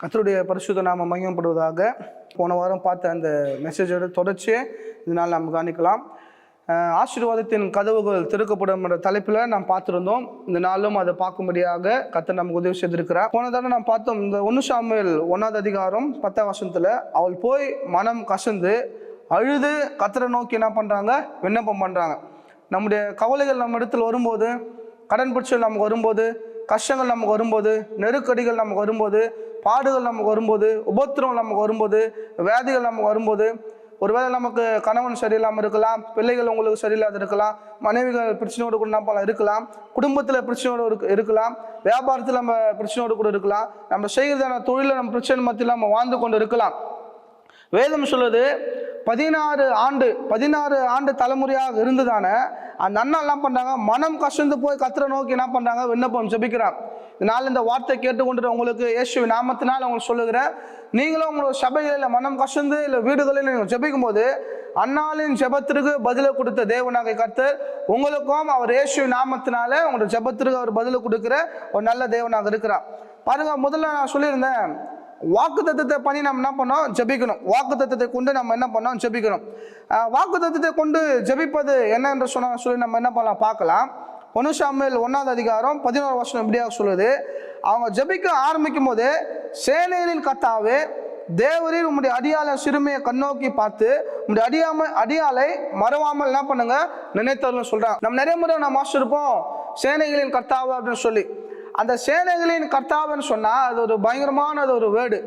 கத்தருடைய பரிசுத்த நாம மையப்படுவதாக போன வாரம் பார்த்த அந்த மெசேஜோட தொடர்ச்சியை இதனால் நாம் காணிக்கலாம் ஆசீர்வாதத்தின் கதவுகள் திறக்கப்படும் என்ற தலைப்பில் நாம் பார்த்துருந்தோம். இந்த நாளும் அதை பார்க்கும்படியாக கத்தர் நமக்கு உதவி செய்திருக்கிறார். போன தடவை நாம் பார்த்தோம் இந்த ஒன்று சாமுவேல் ஒன்றாவது அதிகாரம் பத்தாம் வருஷத்தில் அவள் போய் மனம் கசந்து அழுது கத்தரை நோக்கி என்ன பண்ணுறாங்க விண்ணப்பம் பண்ணுறாங்க நம்முடைய கவலைகள் நம்ம இடத்துல வரும்போது கடன் பிரச்சனை நமக்கு வரும்போது கஷ்டங்கள் நமக்கு வரும்போது நெருக்கடிகள் நமக்கு வரும்போது பாடுகள் நமக்கு வரும்போது உபத்திரம் நமக்கு வரும்போது வியாதிகள் நமக்கு வரும்போது ஒருவேளை நமக்கு கணவன் சரியில்லாமல் இருக்கலாம் பிள்ளைகள் உங்களுக்கு சரியில்லாத இருக்கலாம் மனைவிகள் பிரச்சனையோடு கூட நம்ம இருக்கலாம் குடும்பத்தில் பிரச்சனையோடு இருக்கு- இருக்கலாம் வியாபாரத்தில் நம்ம பிரச்சனையோடு கூட இருக்கலாம் நம்ம செய்கிறதான தொழிலில் நம்ம பிரச்சனை மத்தியில் நம்ம வாழ்ந்து கொண்டு இருக்கலாம். வேதம் சொல்லுது பதினாறு ஆண்டு பதினாறு ஆண்டு தலைமுறையாக இருந்ததான அந்த அண்ணா என்ன பண்றாங்க. மனம் கசந்து போய் கத்திர நோக்கி என்ன பண்றாங்க? விண்ணப்பம் ஜெபிக்கிறான் இதனால இந்த வார்த்தை கேட்டுக்கொண்டு உங்களுக்கு இயேசு நாமத்தினால் உங்களுக்கு சொல்லுகிறேன். நீங்களும் உங்களோட சபைகளில் மனம் கசந்து இல்லை வீடுகளில் நீங்கள் ஜபிக்கும் போது அண்ணாளின் ஜெபத்திற்கு பதிலை கொடுத்த தேவனாக கர்த்தர் உங்களுக்கும் அவர் இயேசு நாமத்தினால உங்களோட ஜெபத்திற்கு அவர் பதில் கொடுக்குற ஒரு நல்ல தேவனாக இருக்கிறார். பாருங்க முதல்ல நான் சொல்லியிருந்தேன் வாக்கு தத்துவத்தை பண்ணி நம்ம என்ன பண்ணோம்? ஜெபிக்கணும். வாக்கு தத்துவத்தை கொண்டு நம்ம என்ன பண்ணோம்? ஜெபிக்கணும். வாக்கு தத்துவத்தை கொண்டு ஜெபிப்பது என்ன என்று சொன்ன சொல்லி நம்ம என்ன பண்ணலாம்? பார்க்கலாம். ஒன்று சாமுவேல் ஒன்றாவது அதிகாரம் பதினோரு வருஷம் இப்படியாக சொல்லுது. அவங்க ஜெபிக்க ஆரம்பிக்கும் போது சேனைகளின் கத்தாவே தேவரில் உம்முடைய அடியாள சிறுமியை கண்ணோக்கி பார்த்து உம்முடைய அடியாம அடியாளை மறவாமல் என்ன பண்ணுங்க? நினைத்தவர்கள் சொல்றாங்க. நம்ம நிறைய முறை நம்ம இருப்போம் சேனைகளின் கர்த்தாவு அப்படின்னு சொல்லி. அந்த சேனைகளின் கர்த்தாவன் சொன்னால் அது ஒரு பயங்கரமான அது ஒரு வேர்டு.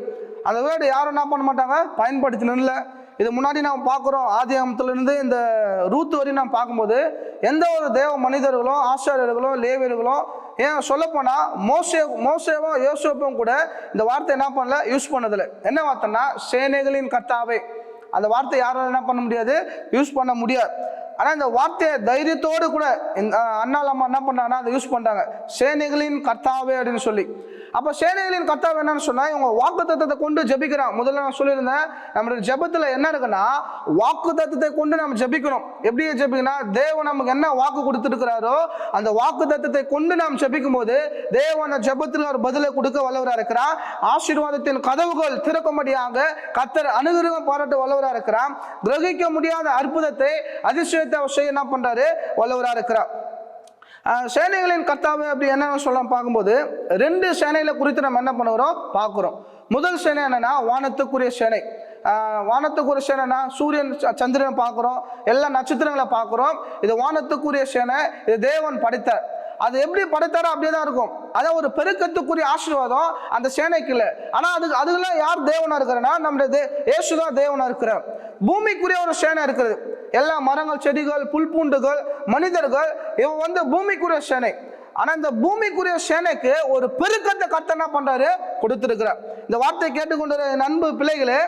அந்த வேர்டு யாரும் என்ன பண்ண மாட்டாங்க? பயன்படுத்தினில்ல இது முன்னாடி நாம் பார்க்குறோம். ஆதி இருந்து இந்த ரூத்து வரையும் நாம் பார்க்கும்போது எந்த ஒரு தேவ மனிதர்களும் ஆசிரியர்களும் லேவியர்களும் ஏன் சொல்லப்போனால் மோசே மோசேவும் யோசேப்பும் கூட இந்த வார்த்தை என்ன பண்ணல? யூஸ் பண்ணதில்லை. என்ன வார்த்தைன்னா சேனைகளின் கர்த்தாவை. அந்த வார்த்தை யாராலும் என்ன பண்ண முடியாது? யூஸ் பண்ண முடியாது. ஆனால் இந்த வார்த்தையை தைரியத்தோடு கூட இந்த அண்ணால் அம்மா என்ன பண்ணாங்கன்னா அதை யூஸ் பண்ணுறாங்க சேனைகளின் கர்த்தாவே அப்படின்னு சொல்லி. அப்போ சேனைகளின் கர்த்தாவே என்னன்னு சொன்னால் இவங்க வாக்கு தத்துவத்தை கொண்டு ஜெபிக்கிறான். முதல்ல நான் சொல்லியிருந்தேன் நம்மளுடைய ஜெபத்தில் என்ன இருக்குன்னா வாக்கு தத்துவத்தை கொண்டு நம்ம ஜெபிக்கணும். எப்படி ஜபிக்கணும்னா தேவன் நமக்கு என்ன வாக்கு கொடுத்துருக்கிறாரோ அந்த வாக்கு தத்துவத்தை கொண்டு நாம் ஜபிக்கும் போது தேவன் அந்த ஜெபத்தில் ஒரு பதிலை கொடுக்க வல்லவராக இருக்கிறார். ஆசீர்வாதத்தின் கதவுகள் திறக்கும்படியாக கத்தர் அனுகிரகம் பாராட்ட வல்லவராக இருக்கிறார். கிரகிக்க முடியாத அற்புதத்தை அதிசயத்தை அவர் செய்ய என்ன பண்றாரு? வல்லவராக இருக்கிறார். சேனைகளின் கர்த்தாவே அப்படி என்ன சொல்லலாம் பார்க்கும்போது ரெண்டு சேனைகளை குறித்து நம்ம என்ன பண்ணுகிறோம்? பார்க்குறோம். முதல் சேனை என்னென்னா வானத்துக்குரிய சேனை. வானத்துக்குரிய சேனைனா சூரியன் ச- சந்திரனை பார்க்குறோம். எல்லா நட்சத்திரங்களை பார்க்குறோம். இது வானத்துக்குரிய சேனை இது தேவன் படைத்தார். அது எப்படி படைத்தாரோ அப்படியே தான் இருக்கும். அதான் ஒரு பெருக்கத்துக்குரிய ஆசீர்வாதம் அந்த சேனைக்கு இல்லை. ஆனால் அதுக்கு அதுக்கெல்லாம் யார் தேவனாக இருக்கிறன்னா நம்முடைய தே இயேசு தான் தேவனாக இருக்கிறார். பூமிக்குரிய ஒரு சேனை இருக்குது எல்லா மரங்கள் செடிகள் புல்பூண்டுகள் மனிதர்கள் இவன் வந்து பூமிக்குரிய சேனை. ஆனா இந்த பூமிக்குரிய சேனைக்கு ஒரு பெருக்கத்தை கத்த என்ன பண்றாரு? கொடுத்திருக்கிறார். இந்த வார்த்தையை கேட்டுக்கொண்டு நண்பு பிள்ளைகளே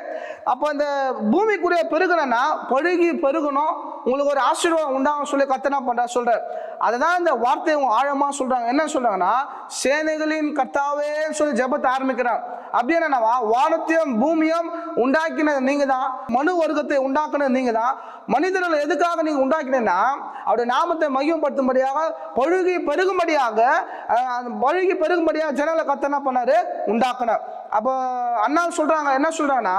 அப்போ இந்த பூமிக்குரிய பெருகணும்னா பழுகி பெருகணும் உங்களுக்கு ஒரு ஆசீர்வாதம் உண்டாகும் சொல்லி கத்தனா என்ன பண்றாரு? அதுதான் இந்த வார்த்தையை ஆழமா சொல்றாங்க. என்ன சொல்றாங்கன்னா சேனைகளின் கர்த்தாவே சொல்லி ஜெபத்தை ஆரம்பிக்கிறாங்க. அப்படி என்னன்னா வானத்தையும் பூமியும் உண்டாக்கினது நீங்க தான் மனு வர்க்கத்தை உண்டாக்குனது நீங்க தான் மனிதர்களை எதுக்காக நீங்க உண்டாக்கினீங்கன்னா அவருடைய நாமத்தை மையப்படுத்தும்படியாக பழுகி பெருகும்படியாக பழுகி பெருகும்படியாக ஜனங்களை கத்தனா பண்ணாரு? உண்டாக்குனார். அப்போ அண்ணா சொல்றாங்க என்ன சொல்றாங்கன்னா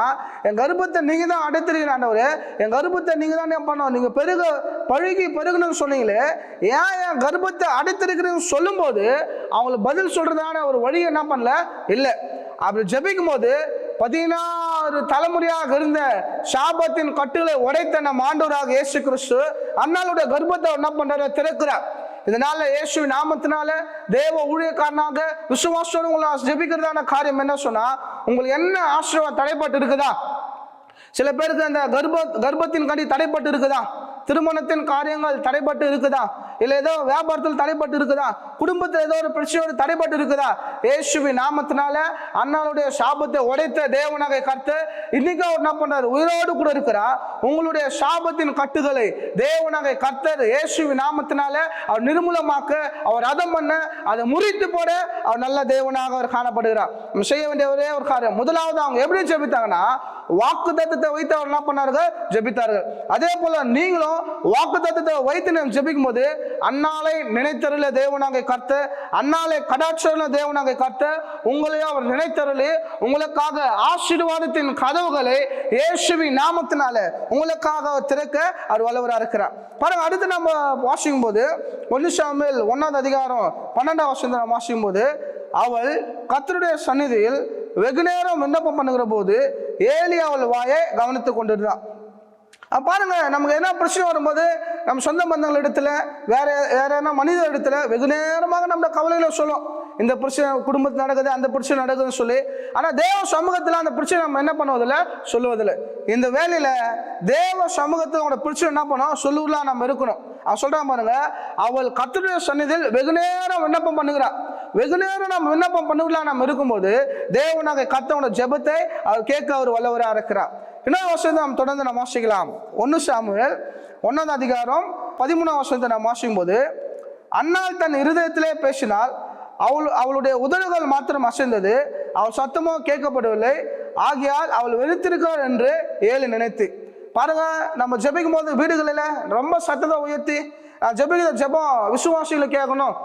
என் கர்ப்பத்தை நீங்க தான் அடைத்திருக்கிற ஆண்டவர். என் கர்ப்பத்தை நீங்க தான் என்ன பண்ணோம்? நீங்க பெருக பழுகி பெருகணும்னு சொன்னீங்களே. ஏன் என் கர்ப்பத்தை அடைத்திருக்கிறீங்கன்னு சொல்லும்போது அவங்களுக்கு பதில் சொல்றதான ஒரு வழி என்ன பண்ணல? இல்லை. அப்படி ஜபிக்கும் போது பதினாறு தலைமுறையாக இருந்த சாபத்தின் கட்டுகளை உடைத்த நம் ஆண்டவராக இயேசு கிறிஸ்து அண்ணாளுடைய கர்ப்பத்தை என்ன பண்றாரு? திறக்கிறார். இதனால இயேசு நாமத்தினால தேவ ஊழியக்காரனாக விசுவாசோடு உங்களை ஜெபிக்கிறதான காரியம் என்ன சொன்னா உங்களுக்கு என்ன ஆசீர்வாதம் தடைப்பட்டு இருக்குதா சில பேருக்கு அந்த கர்ப்ப கர்ப்பத்தின் கண்டி தடைப்பட்டு இருக்குதா திருமணத்தின் காரியங்கள் தடைப்பட்டு இருக்குதா? இல்லை ஏதோ வியாபாரத்தில் தடைப்பட்டு இருக்குதா? குடும்பத்தில் ஏதோ ஒரு பிரச்சனையோடு தடைப்பட்டு இருக்குதா? ஏசுவி நாமத்தினால அண்ணாளுடைய சாபத்தை உடைத்த தேவனாக கருத்து இன்னைக்கு அவர் என்ன பண்றாரு? உயிரோடு கூட இருக்கிறா. உங்களுடைய சாபத்தின் கட்டுகளை தேவனாக கர்த்தர் இயேசுவி நாமத்தினால அவர் நிர்மூலமாக்க அவர் அதம் பண்ண அதை முறித்து போட அவர் நல்ல தேவனாக அவர் காணப்படுகிறார். செய்ய வேண்டிய ஒரே ஒரு காரியம். முதலாவது அவங்க எப்படி ஜெபித்தாங்கன்னா வாக்கு தத்தத்தை வைத்து அவர் என்ன பண்ணார்கள்? ஜபித்தார்கள். அதே போல நீங்களும் வாக்கு தத்தத்தை வைத்து நாம் ஜபிக்கும் போது அன்னாலை நினைத்தருள தேவனாக கர்த்த அன்னாலை கடாட்சருள தேவனாக கர்த்த உங்களையும் அவர் நினைத்தருளி உங்களுக்காக ஆசீர்வாதத்தின் கதவுகளை இயேசுவி நாமத்தினால உங்களுக்காக அவர் திறக்க அவர் வல்லவராக இருக்கிறார். பாருங்க அடுத்து நம்ம வாசிக்கும் போது ஒன்னு சாமியல் ஒன்னாவது அதிகாரம் பன்னெண்டாம் வருஷத்தை நம்ம வாசிக்கும் போது அவள் கத்தருடைய சந்நிதியில் வெகு நேரம் விண்ணப்பம் பண்ணுகிற போது ஏலி அவள் வாயை கவனித்து கொண்டிருந்தான் பாருங்க நமக்கு என்ன பிரச்சனை வரும்போது நம்ம சொந்த பந்தங்கள் இடத்துல வேற வேற என்ன மனித இடத்துல வெகு நேரமாக நம்ம கவலையில சொல்லும். இந்த பிரச்சனை குடும்பத்தில் நடக்குது அந்த பிரச்சனை நடக்குதுன்னு சொல்லி. ஆனால் தேவ சமூகத்தில் அந்த பிரச்சனை நம்ம என்ன பண்ணுவதில்ல? சொல்லுவதில்லை. இந்த வேலையில் தேவ சமூகத்தில் உங்களோட பிரச்சனை என்ன பண்ணோம்? சொல்லுவலாம் நம்ம இருக்கணும். அவன் சொல்கிறான் பாருங்க அவள் கத்துடைய சன்னிதியில் வெகு நேரம் விண்ணப்பம் பண்ணுகிறான் வெகு நேரம் நம்ம விண்ணப்பம் பண்ணுவலாம் நம்ம இருக்கும்போது தேவனாக கத்தவன ஜெபத்தை அவர் கேட்க அவர் வல்லவராக இருக்கிறார். இன்னொரு வருஷத்தை நாம் தொடர்ந்து நாம் வாசிக்கலாம். ஒன்று சாமுவேல் ஒன்றாவது அதிகாரம் பதிமூணாம் வருஷத்தை நாம் வாசிக்கும் போது அன்னாள் தன் இருதயத்திலே பேசினால் அவள் அவளுடைய உதடுகள் மாத்திரம் அசைந்தது. அவள் சத்தமோ கேட்கப்படவில்லை. ஆகையால் அவள் வெறுத்திருக்கிறாள் என்று ஏழு நினைத்து. பாருங்க நம்ம ஜெபிக்கும் போது வீடுகளில் ரொம்ப சத்தத்தை உயர்த்தி நான் ஜெபிக்கிற ஜெபம் விசுவாசிகளை கேட்கணும்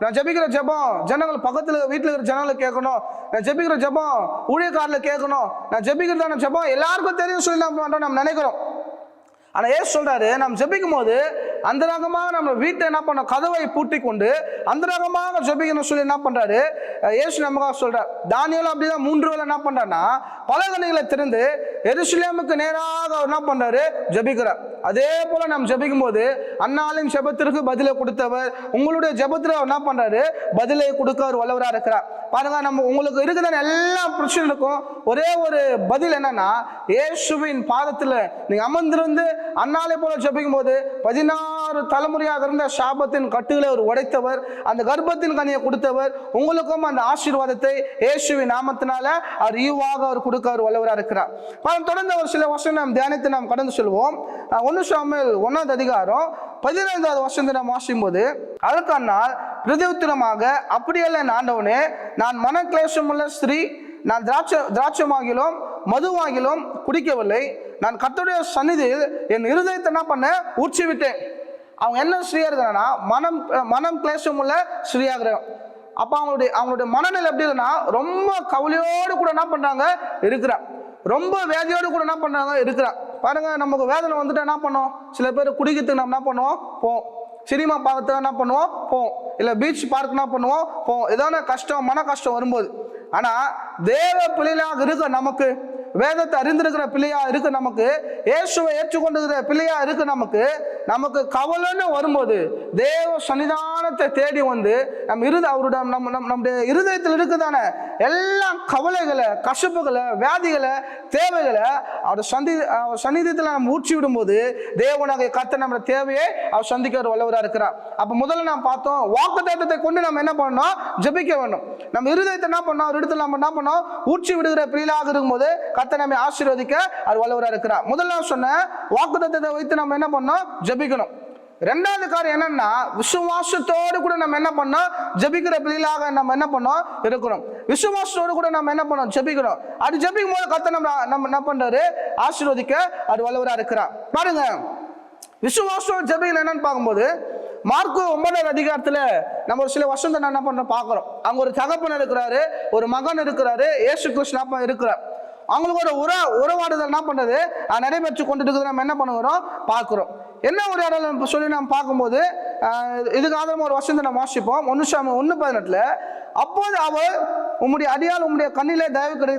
நான் ஜபிக்கிற ஜெபம் ஜனங்கள் பக்கத்தில் வீட்டில் இருக்கிற ஜனங்களை கேட்கணும். நான் ஜெபிக்கிற ஜெபம் ஊழியக்காரில் கேட்கணும். நான் ஜபிக்கிறதான ஜெபம் எல்லாருக்கும் தெரியும் சொல்லி நம்ம நம்ம நினைக்கிறோம். ஆனால் ஏ சொல்கிறாரு நம்ம ஜபிக்கும் போது அந்த ரகமாக நம்ம வீட்டை என்ன பண்ணோம்? கதவை பூட்டி கொண்டு அந்தரங்கமாக ஜபிக்கணும் சொல்லி என்ன பண்றாரு? அஹ் ஏசு நமக்காக சொல்றார். தானியலும் அப்படிதான் மூன்று வேளை என்ன பண்றாருன்னா பலகனைகளை திறந்து எருசலேமுக்கு நேராக அவர் என்ன பண்றாரு? ஜபிக்கிறார். அதே போல நம்ம ஜபிக்கும் போது அன்னாலின் ஜெபத்திற்கு பதிலை கொடுத்தவர் உங்களுடைய ஜபத்தில் அவர் என்ன பண்றாரு? பதிலை கொடுக்க அவர் வல்லவராக இருக்கிறார். பாருங்க நம்ம உங்களுக்கு இருக்கிற எல்லா பிரச்சனைக்கும் ஒரே ஒரு பதில் என்னன்னா இயேசுவின் பாதத்தில் நீங்க அமர்ந்திருந்து அன்னாலை போல ஜபிக்கும் போது பதினாறு தலைமுறையாக இருந்த சாபத்தின் கட்டுகளை அவர் உடைத்தவர் அந்த கர்ப்பத்தின் கனியை கொடுத்தவர் உங்களுக்கும் அந்த ஆசீர்வாதத்தை இயேசுவின் நாமத்தினால அவர் ஈவாக அவர் கொடுக்க அவர் வல்லவராக இருக்கிறார். நாம் தொடர்ந்து ஒரு சில வருஷம் நாம் தியானித்து நாம் கடந்து செல்வோம். ஒன்று ஒன்னு சாமியல் ஒன்னாவது அதிகாரம் பதினைந்தாவது வருஷத்தை நாம் வாசிக்கும் போது அதற்கானால் பிரதியுத்தரமாக அப்படியல்ல என் ஆண்டவனே நான் மன கிளேசமுள்ள ஸ்திரீ நான் திராட்சை திராட்சமாகிலும் மதுவாகிலும் குடிக்கவில்லை. நான் கர்த்தருடைய சந்நிதியில் என் இருதயத்தை என்ன பண்ண ஊற்றி விட்டேன். அவங்க என்ன ஸ்ரீயா மனம் மனம் கிளேசம் உள்ள ஸ்ரீயா அப்போ அவங்களுடைய அவங்களுடைய மனநிலை எப்படி இருக்குன்னா ரொம்ப கவலையோடு கூட என்ன பண்ணுறாங்க இருக்கிறான் ரொம்ப வேதியோடு கூட என்ன பண்ணுறாங்க இருக்கிறான் பாருங்க நமக்கு வேதனை வந்துட்டு என்ன பண்ணோம்? சில பேர் குடிக்கிறதுக்கு நம்ம என்ன பண்ணுவோம் போவோம் சினிமா பார்க்கறதுக்கு என்ன பண்ணுவோம்? போவோம் இல்லை பீச் பார்க் என்ன பண்ணுவோம்? போவோம் ஏதோ கஷ்டம் மன கஷ்டம் வரும்போது. ஆனால் தேவ பிள்ளைகளாக இருக்க நமக்கு வேதத்தை அறிந்திருக்கிற பிள்ளையா இருக்கு நமக்கு இயேசுவை ஏற்றுக்கொண்டிருக்கிற பிள்ளையா இருக்கு நமக்கு நமக்கு கவலைன்னு வரும்போது தேவ சமாதானத்தை தேடி வந்து நம்ம இருத அவருடைய நம்ம நம் நம்முடைய இருதயத்தில் இருக்குதானே? எல்லா கவலைகளை கசப்புகளை வியாதிகளை தேவைகளை அவர் சந்தி அவர் சந்நிதியத்தில் நம்ம ஊற்றி விடும்போது தேவனாக கத்த நம்மளை தேவையை அவர் சந்திக்க ஒரு வல்லவராக இருக்கிறார். அப்போ முதல்ல நாம் பார்த்தோம் வாக்கு கொண்டு நம்ம என்ன பண்ணணும்? ஜெபிக்க வேண்டும். நம்ம இருதயத்தை என்ன பண்ணோம் ஒரு இடத்துல நம்ம என்ன பண்ணோம் ஊற்றி விடுகிற பிரியலாக இருக்கும்போது கத்த நம்மை ஆசீர்வதிக்க அவர் வல்லவராக இருக்கிறார். முதல்ல நான் சொன்னேன் வாக்கு வைத்து நம்ம என்ன பண்ணோம் ஜெபிக்கணும். ரெண்டாவது காரியம் என்னன்னா விசுவாசத்தோடு கூட நம்ம என்ன பண்ணோம் ஜெபிக்கிற பிள்ளைகளாக நம்ம என்ன பண்ணோம் இருக்கிறோம். விசுவாசத்தோடு கூட நம்ம என்ன பண்ணோம் ஜபிக்கிறோம். அது ஜெபிக்கும் போது கத்த நம்ம நம்ம என்ன பண்றாரு? ஆசீர்வதிக்க அது வல்லவரா இருக்கிறார். பாருங்க. விசுவாசம் ஜெபிக்கணும் என்னன்னு பார்க்கும்போது மார்க்கு ஒன்பதாவது அதிகாரத்துல நம்ம ஒரு சில வருஷம் நான் என்ன பண்றோம்? பார்க்குறோம். அங்க ஒரு தகப்பன் இருக்கிறாரு ஒரு மகன் இருக்கிறாரு ஏசு கிருஷ்ணப்பா இருக்கிறார். அவங்களுக்கு ஒரு உற உறவாடுதல் என்ன பண்றது? அஹ், நடைபெற்று கொண்டு இருக்குது நம்ம என்ன பண்ணுகிறோம்? பார்க்குறோம். என்ன ஒரு இடம் சொல்லி நம்ம பார்க்கும்போது இதுக்கு ஆதரவு ஒரு வசந்த நம்ம வாசிப்போம். ஒன்று சாமி ஒன்று பதினெட்டில் அப்போது அவர் உம்முடைய அடியால் உம்முடைய கண்ணிலே தயவு கிடை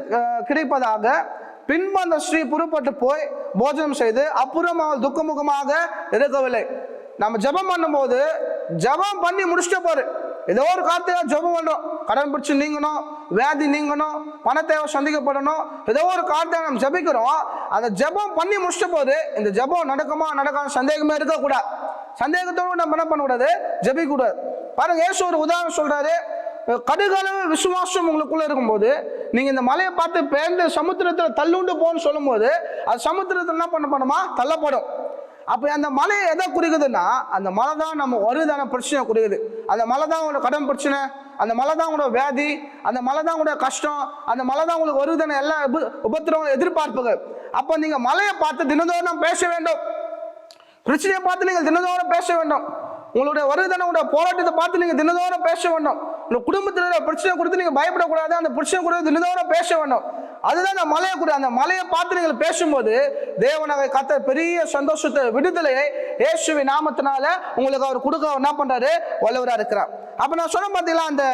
கிடைப்பதாக பின்பு அந்த ஸ்ரீ புறப்பட்டு போய் போஜனம் செய்து அப்புறம் அவள் துக்கமுகமாக இருக்கவில்லை நம்ம ஜெபம் பண்ணும்போது ஜெபம் பண்ணி முடிச்சுட்டு போரு. ஏதோ ஒரு கார்த்திகா ஜெபம் பண்றோம். கடன் பிடிச்சி நீங்கணும் வியாதி நீங்கணும் பண சந்திக்கப்படணும். ஏதோ ஒரு கார்த்திகை நம்ம ஜெபிக்கிறோம். அந்த ஜெபம் பண்ணி முடிச்ச போது இந்த ஜெபம் நடக்குமா நடக்காம சந்தேகமே இருக்கக்கூடாது. சந்தேகத்தோடு நம்ம என்ன பண்ணக்கூடாது? ஜெபிக்க கூடாது பாருங்க ஏசு ஒரு உதாரணம் சொல்றாரு. கடுகளவு விசுவாசம் உங்களுக்குள்ள இருக்கும்போது நீங்க இந்த மலையை பார்த்து பேர்ந்து சமுத்திரத்துல தள்ளுண்டு போன்னு சொல்லும்போது அது சமுத்திரத்தில் என்ன பண்ண பண்ணுமா? தள்ளப்படும். அப்போ அந்த மலை எதை குறிக்குதுன்னா அந்த மலை தான் நம்ம வருதான பிரச்சனை குறிக்குது. அந்த மலை தான் உங்களோட கடன் பிரச்சனை அந்த மலை தான் உங்களோட வியாதி அந்த மலை தான் உங்களோட கஷ்டம் அந்த மலை தான் உங்களுக்கு வருதான எல்லா உப உபத்திரவங்களும் எதிர்பார்ப்புகள். அப்போ நீங்கள் மலையை பார்த்து தினந்தோறும் பேச வேண்டும். பிரச்சனையை பார்த்து நீங்கள் தினந்தோறும் பேச வேண்டும். உங்களுடைய வருதான உங்களோட போராட்டத்தை பார்த்து நீங்கள் தினந்தோறும் பேச வேண்டும். உங்கள் குடும்பத்தில் பிரச்சனை கொடுத்து நீங்கள் பயப்படக்கூடாது. அந்த பிரச்சனை கொடுத்து தினந்தோறும் பேச வேண்டும். அதுதான் அந்த மலையை கூட அந்த மலையை பார்த்து நீங்கள் பேசும்போது தேவனவை கத்த பெரிய சந்தோஷத்தை விடுதலையை இயேசுவி நாமத்தினால உங்களுக்கு அவர் கொடுக்க அவர் என்ன பண்றாரு? வல்லவரா இருக்கிறார். அப்ப நான் சொன்ன பார்த்தீங்களா அந்த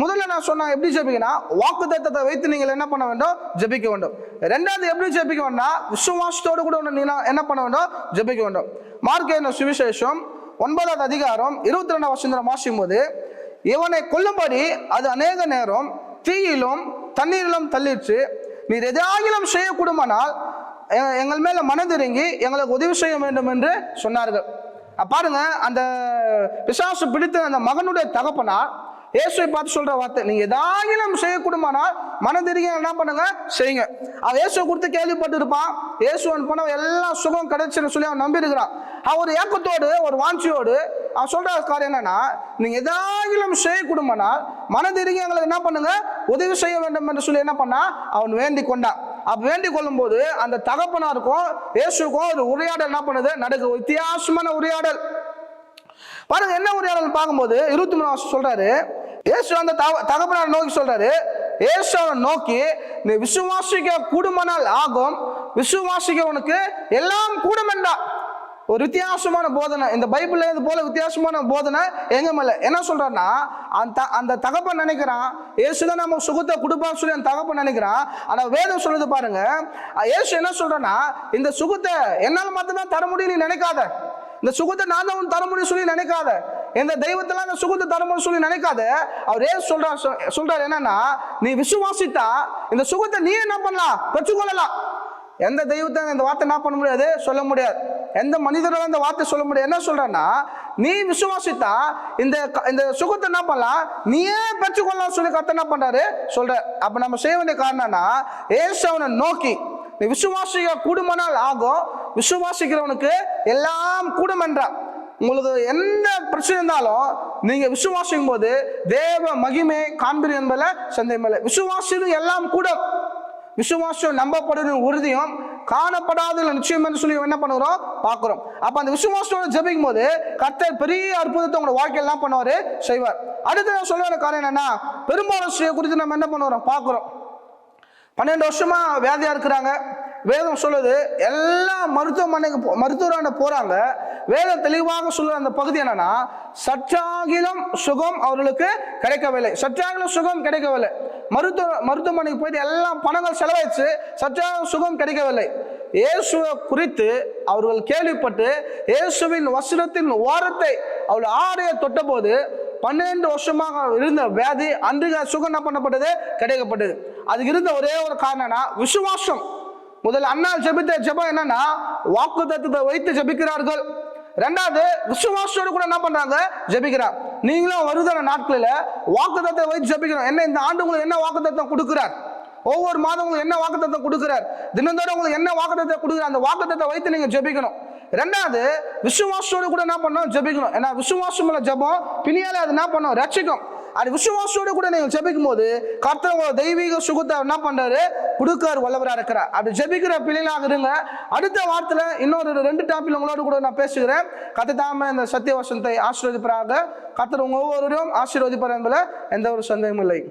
முதல்ல நான் சொன்ன எப்படி ஜெபிக்கனா வாக்கு தத்தத்தை வைத்து நீங்கள் என்ன பண்ண வேண்டும்? ஜெபிக்க வேண்டும். ரெண்டாவது எப்படி ஜெபிக்க வேண்டாம் விசுவாசத்தோடு கூட ஒன்று நீங்கள் என்ன பண்ண வேண்டும்? ஜெபிக்க வேண்டும். மார்க் என்ன சுவிசேஷம்? ஒன்பதாவது அதிகாரம் இருபத்தி ரெண்டாம் வசந்தரம் வாசிக்கும் போது இவனை கொல்லும்படி அது அநேக நேரம் தீயிலும் தண்ணீரிலும் தள்ளிற்று நீர் எதாகிலும் செய்யக்கூடுமானால் எ- எங்கள் மேல மனதிறங்கி எங்களுக்கு உதவி செய்ய வேண்டும் என்று சொன்னார்கள். பாருங்க அந்த பிசாசு பிடித்த அந்த மகனுடைய தகப்பனார் இயேசுவை பார்த்து சொல்ற வார்த்தை. நீங்க ஏதாகிலும் செய்யக்கூடுமானால் மனதிறங்கி என்ன பண்ணுங்க? செய்யுங்க. அவன் இயேசுவை கொடுத்து கேள்விப்பட்டிருப்பான். இயேசுவன் போனவன் எல்லாம் சுகம் கிடைச்சுன்னு சொல்லி அவன் நம்பி இருக்கிறான் அவன் ஒரு ஏக்கத்தோடு ஒரு வாஞ்சியோடு அவன் சொல்ற காரியம் என்னன்னா நீங்க ஏதாகிலும் செய்யக்கூடுமானால் மனதிறங்கி எங்களுக்கு என்ன பண்ணுங்க? உதவி செய்ய வேண்டும் என்று சொல்லி என்ன பண்ணா? அவன் வேண்டி கொண்டான். அப்ப வேண்டிக் கொள்ளும் போது அந்த தகப்பனாருக்கும் இயேசுக்கும் ஒரு உரையாடல் என்ன பண்ணுது? நடக்கு வித்தியாசமான உரையாடல். பாருங்க என்ன உரையாடல் பார்க்கும்போது இருபத்தி மூணு வருஷம் சொல்றாரு இயேசு அந்த தகப்பனார் நோக்கி சொல்றாரு இயேசு அவனை நோக்கி நீ விசுவாசிக்க கூடுமானால் ஆகும். விசுவாசிக்க உனக்கு எல்லாம் கூடுமெண்டா ஒரு வித்தியாசமான போதனை. இந்த பைபிள்ல இது போல வித்தியாசமான போதனை எங்க மேல? என்ன சொல்றாருன்னா அந்த அந்த தகப்பன் நினைக்கிறான் ஏசுதான் நம்ம சுகத்தை கொடுப்பான்னு சொல்லி அந்த தகப்பன் நினைக்கிறான். ஆனா வேதம் சொல்லுது பாருங்க ஏசு என்ன சொல்றேன்னா இந்த சுகத்தை என்னால் மட்டும்தான் தர முடியும் நீ நினைக்காத. இந்த சுகத்தை நான் தான் உனக்கு தர முடியும் சொல்லி நினைக்காத. எந்த தெய்வத்தெல்லாம் இந்த சுகத்தை தர சொல்லி நினைக்காத அவர் ஏன் சொல்றார் சொ- சொல்றாரு என்னன்னா நீ விசுவாசித்தா இந்த சுகத்தை நீ என்ன பண்ணலாம்? பெற்றுக்கொள்ளலாம். எந்த தெய்வத்தை இந்த வார்த்தை என்ன பண்ண முடியாது? சொல்ல முடியாது. எந்த மனிதரால இந்த வார்த்தை சொல்ல முடியாது? என்ன சொல்றேன்னா நீ விசுவாசித்தா இந்த க- இந்த சுகத்தை என்ன பண்ணலாம்? நீயே பெற்றுக்கொள்ளலாம் சொல்லி கத்த என்ன பண்றாரு? சொல்ற அப்ப நம்ம செய்ய வேண்டிய காரணம்னா ஏசவனை நோக்கி நீ விசுவாசிக்க கூடுமானால் ஆகும். விசுவாசிக்கிறவனுக்கு எல்லாம் கூடும் என்றான் உங்களுக்கு எந்த பிரச்சனை இருந்தாலும் நீங்க விசுவாசிக்கும் போது தேவ மகிமை காண்பீர் என்பதில் சந்தேகம் விசுவாசியும் எல்லாம் கூட விசுவாசம் நம்பப்படும் உறுதியும் காணப்படாத நிச்சயம் என்று சொல்லி என்ன பண்ணுறோம் பார்க்குறோம். அப்போ அந்த விசுவாசத்தோட ஜபிக்கும் போது கர்த்தர் பெரிய அற்புதத்தை உங்களோட வாழ்க்கையெல்லாம் பண்ணுவார் செய்வார். அடுத்து நான் சொல்ல வேண்டிய காரணம் என்னன்னா பெரும்பாலும் குறித்து நம்ம என்ன பண்ணுறோம் பார்க்குறோம். பன்னெண்டு வருஷமா வியாதியா இருக்கிறாங்க. வேதம் சொல்லுது எல்லா மருத்துவமனைக்கு போ- போறாங்க. வேதம் தெளிவாக சொல்லுற அந்த பகுதி என்னன்னா சற்றாகிலும் சுகம் அவர்களுக்கு கிடைக்கவில்லை. சற்றாகிலும் சுகம் கிடைக்கவில்லை. மருத்துவ மருத்துவமனைக்கு போயிட்டு எல்லாம் பணங்கள் செலவழிச்சு சற்றாக சுகம் கிடைக்கவில்லை. இயேசுவை குறித்து அவர்கள் கேள்விப்பட்டு இயேசுவின் வசனத்தின் ஓரத்தை அவள் ஆடைய தொட்டபோது பன்னெண்டு வருஷமாக இருந்த வியாதி அன்றைக்கு சுகம் என்ன பண்ணப்பட்டது? கிடைக்கப்பட்டது. அதுக்கு இருந்த ஒரே ஒரு காரணம்னா விசுவாசம். முதல் அண்ணா ஜெபித்த ஜெபம் என்னன்னா வாக்கு தத்துவத்தை வைத்து ஜெபிக்கிறார்கள் ரெண்டாவது விசுவாசோடு கூட என்ன பண்றாங்க? ஜெபிக்கிறார். நீங்களும் வருகிற நாட்களில் வாக்கு தத்துவத்தை வைத்து ஜெபிக்கணும். என்ன இந்த ஆண்டு உங்களுக்கு என்ன வாக்கு தத்துவம் கொடுக்கிறார்? ஒவ்வொரு மாதம் உங்களுக்கு என்ன வாக்குத்தத்தை கொடுக்குறார்? தினந்தோறும் உங்களுக்கு என்ன வாக்குத்தத்தை கொடுக்குறார்? அந்த வாக்குத்தத்தை வைத்து நீங்க ஜெபிக்கணும். ரெண்டாவது விசுவாசோடு கூட என்ன பண்ணணும்? ஜெபிக்கணும். ஏன்னா விசுவாசம் உள்ள ஜெபம் பிணியால அது என்ன பண்ணும்? ரட்சிக்கும். அது விசுவாசோட கூட நீங்கள் ஜெபிக்கும் போது கர்த்தர் உங்களோட தெய்வீக சுகத்தை என்ன பண்றாரு? கொடுக்கார் வல்லவராக இருக்கிறார். அப்படி ஜெபிக்கிற பிள்ளைகளாக இருங்க. அடுத்த வாரத்தில் இன்னொரு ரெண்டு டாப்பில் உங்களோட கூட நான் பேசுகிறேன். கத்தை தாம இந்த சத்திய வசனத்தை ஆசீர்வதிப்பராக. கத்தர் உங்க ஒவ்வொருவரும் ஆசீர்வதிப்பார் என்பதில் எந்த ஒரு சந்தேகமும் இல்லை.